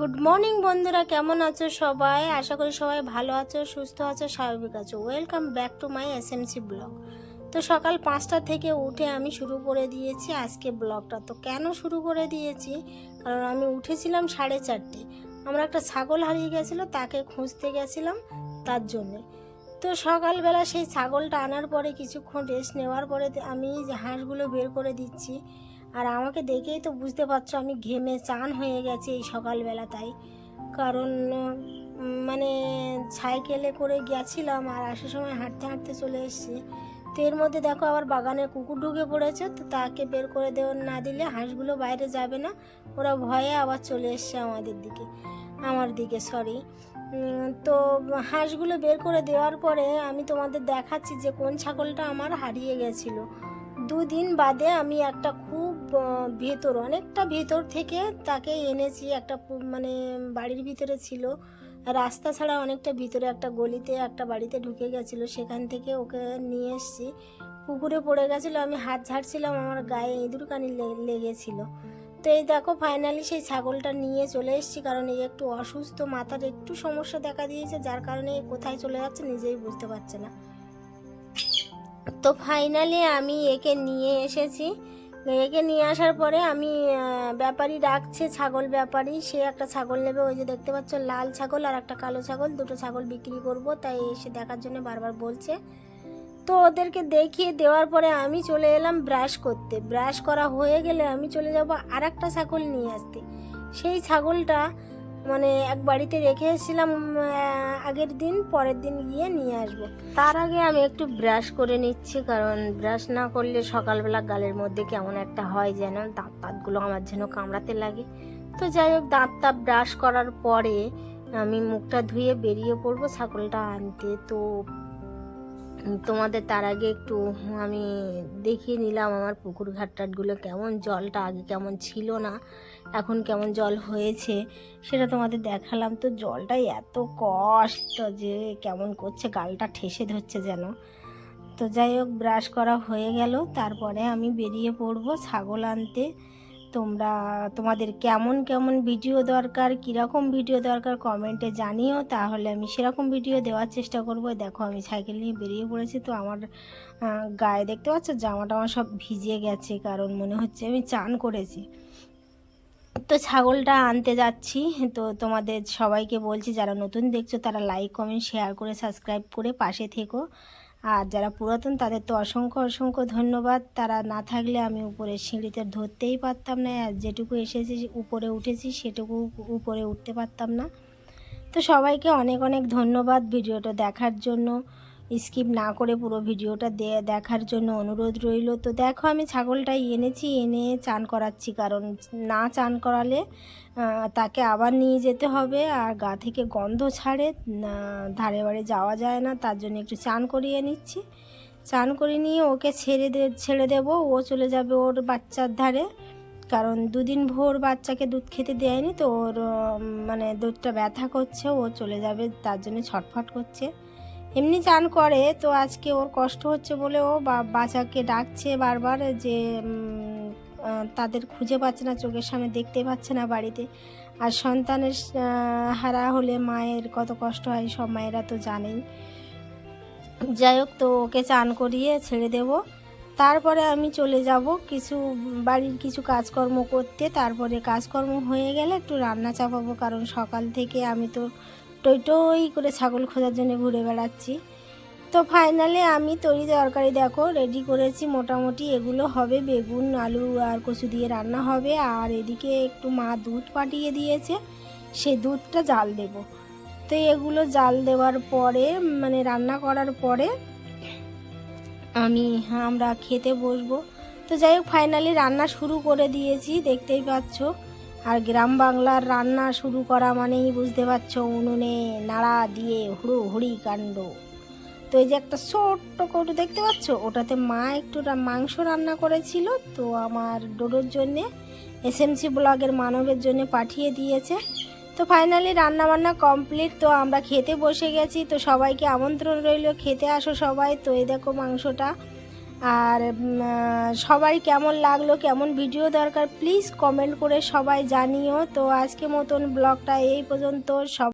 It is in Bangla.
গুড মর্নিং বন্ধুরা। কেমন আছো সবাই? আশা করি সবাই ভালো আছো, সুস্থ আছো, স্বাভাবিক আছো। Welcome back to my S M C blog তো সকাল পাঁচটা থেকে উঠে আমি শুরু করে দিয়েছি আজকে ব্লগটা তো কেন শুরু করে দিয়েছি? কারণ আমি উঠেছিলাম সাড়ে চারটে। আমরা একটা ছাগল হারিয়ে গেছিল, তাকে খুঁজতে গেছিলাম তার জন্যে। তো সকালবেলা সেই ছাগলটা আনার পরে কিছুক্ষণ রেস্ট নেওয়ার পরে আমি যে হাঁসগুলো বের করে দিচ্ছি আর আমাকে দেখেই তো বুঝতে পারছ আমি ঘেমে চান হয়ে গেছে এই সকালবেলা তাই। কারণ মানে সাইকেলে করে গেছিলাম আর আসার সময় হাঁটতে হাঁটতে চলে এসেছি। তো এর মধ্যে দেখো আবার বাগানে কুকুর ঢুকে পড়েছে, তো তাকে বের করে দেওয়া না দিলে হাঁসগুলো বাইরে যাবে না। ওরা ভয়ে আবার চলে এসছে আমাদের দিকে, আমার দিকে সরি তো হাঁসগুলো বের করে দেওয়ার পরে আমি তোমাদের দেখাচ্ছি যে কোন ছাগলটা আমার হারিয়ে গেছিল। দুদিন বাদে আমি একটা খুব ভেতর, অনেকটা ভেতর থেকে তাকে এনেছি একটা মানে বাড়ির ভিতরে ছিল। রাস্তা ছাড়া অনেকটা ভিতরে একটা গলিতে একটা বাড়িতে ঢুকে গেছিল। সেখান থেকে ওকে নিয়ে এসেছি। পুকুরে পড়ে গেছিল। আমি হাত ঝাড়ছিলাম, আমার গায়ে ইঁদুর কানি লেগেছিল। তো এই দেখো ফাইনালি সেই ছাগলটা নিয়ে চলে এসেছি। কারণ এই একটু অসুস্থ, মাথার একটু সমস্যা দেখা দিয়েছে, যার কারণে কোথায় চলে যাচ্ছে নিজেই বুঝতে পারছে না। তো ফাইনালি আমি একে নিয়ে এসেছি। একে নিয়ে আসার পরে আমি ব্যাপারী ডাকছে, ছাগল ব্যাপারী। সে একটা ছাগল নেবে, ওই যে দেখতে পাচ্ছ, লাল ছাগল আর একটা কালো ছাগল। দুটো ছাগল বিক্রি করব, তাই এসে দেখার জন্য বারবার বলছে। তো ওদেরকে দেখিয়ে দেওয়ার পরে আমি চলে এলাম ব্রাশ করতে। ব্রাশ করা হয়ে গেলে আমি চলে যাব আর একটা ছাগল নিয়ে আসতে। সেই ছাগলটা মানে এক বাড়িতে রেখে এসেছিলাম আগের দিন, পরের দিন গিয়ে নিয়ে আসব। তার আগে আমি একটু ব্রাশ করে নিচ্ছি, কারণ ব্রাশ না করলে সকালবেলা গালের মধ্যে কেমন একটা হয় যেন, দাঁত তাঁতগুলো আমার যেন কামড়াতে লাগে। তো যাই হোক দাঁত তাপ ব্রাশ করার পরে আমি মুখটা ধুয়ে বেরিয়ে পড়ব ছাগলটা আনতে। তো তোমাদের তার আগে একটু আমি দেখিয়ে নিলাম আমার পুকুর ঘাটটাটগুলো কেমন, জলটা আগে কেমন ছিল না, এখন কেমন জল হয়েছে, সেটা তোমাদের দেখালাম। তো জলটাই এত কষ্ট যে কেমন করছে, গালটা ঠেসে ধরছে যেন। তো যাই হোক, ব্রাশ করা হয়ে গেল, তারপরে আমি বেরিয়ে পড়ব ছাগল আনতে। তোমরা তোমাদের কেমন কেমন ভিডিও দরকার, কীরকম ভিডিও দরকার কমেন্টে জানিও। তাহলে আমি সেরকম ভিডিও দেওয়ার চেষ্টা করব। দেখো, আমি সাইকেল নিয়ে বেরিয়ে পড়েছি। তো আমার গায়ে দেখতে পাচ্ছ? জামাটা আমার সব ভিজে গেছে, কারণ মনে হচ্ছে আমি চান করেছি। তো ছাগলটা আনতে যাচ্ছি। তো তোমাদের সবাইকে বলছি, যারা নতুন দেখছ, তারা লাইক কমেন্ট শেয়ার করে সাবস্ক্রাইব করে পাশে থেকো। আর যারা পুরাতন, তাদের তো অসংখ্য অসংখ্য ধন্যবাদ। তারা না থাকলে আমি উপরে সিঁড়িতে ধরতেই পারতাম না, আর যেটুকু এসেছি, উপরে উঠেছি, সেটুকু উপরে উঠতে পারতাম না। তো সবাইকে অনেক অনেক ধন্যবাদ ভিডিওটা দেখার জন্য। স্কিপ না করে পুরো ভিডিওটা দে, দেখার জন্য অনুরোধ রইল। তো দেখো, আমি ছাগলটাই এনেছি, এনে চান করাচ্ছি। কারণ না চান করালে তাকে আবার নিয়ে যেতে হবে আর গা থেকে গন্ধ ছাড়ে ধারে বাড়ি যাওয়া যায় না। তার জন্য একটু চান করিয়ে নিচ্ছি। চান করে নিয়ে ওকে ছেড়ে দে, ছেড়ে দেবো। ও চলে যাবে ওর বাচ্চার ধারে। কারণ দুদিন ভোর বাচ্চাকে দুধ খেতে দেয়নি, তো ওর মানে দুধটা ব্যথা করছে। ও চলে যাবে, তার জন্য ছটফট করছে। এমনি চান করে, তো আজকে ওর কষ্ট হচ্ছে বলে ও বাচ্চাকে ডাকছে বারবার যে তাদের খুঁজে পাচ্ছে না, চোখের সামনে দেখতে পাচ্ছে না বাড়িতে। আর সন্তানের হারা হলে মায়ের কত কষ্ট হয়, সব মায়েরা তো জানেই। যাই হোক, তো ওকে চান করিয়ে ছেড়ে দেব। তারপরে আমি চলে যাব কিছু, বাড়ির কিছু কাজকর্ম করতে। তারপরে কাজকর্ম হয়ে গেলে একটু রান্না চাপাবো, কারণ সকাল থেকে আমি তো টই টই করে ছাগল খোঁজার জন্য ঘুরে বেড়াচ্ছি। তো ফাইনালি আমি তরি তরকারি দেখো রেডি করেছি। মোটামুটি এগুলো হবে বেগুন, আলু আর কচু দিয়ে রান্না হবে। আর এদিকে একটু মা দুধ পাঠিয়ে দিয়েছে সে দুধটা জাল দেব। তো এগুলো জাল দেওয়ার পরে মানে রান্না করার পরে আমি, আমরা খেতে বসবো। তো যাই হোক ফাইনালি রান্না শুরু করে দিয়েছি, দেখতেই পাচ্ছ। আর গ্রাম বাংলার রান্না শুরু করা মানেই বুঝতে পারছ উনুনে নাড়া দিয়ে হুড়ো হুড়ি কাণ্ড। তো এই যে একটা ছোট্ট কৌটো দেখতে পাচ্ছ? ওটাতে মা একটু মাংস রান্না করেছিল, তো আমার ডোডোর জন্যে এসএমসি ব্লগের মানবের জন্য পাঠিয়ে দিয়েছে। তো ফাইনালি রান্না বান্না কমপ্লিট, তো আমরা খেতে বসে গেছি, তো সবাইকে আমন্ত্রণ রইল, খেতে আসো সবাই। তো এই দেখো মাংসটা। আর সবাই কেমন লাগল, কেমন ভিডিও দরকার প্লিজ কমেন্ট করে সবাই জানিও। তো আজকে মতন ব্লগটা এই পর্যন্ত, সব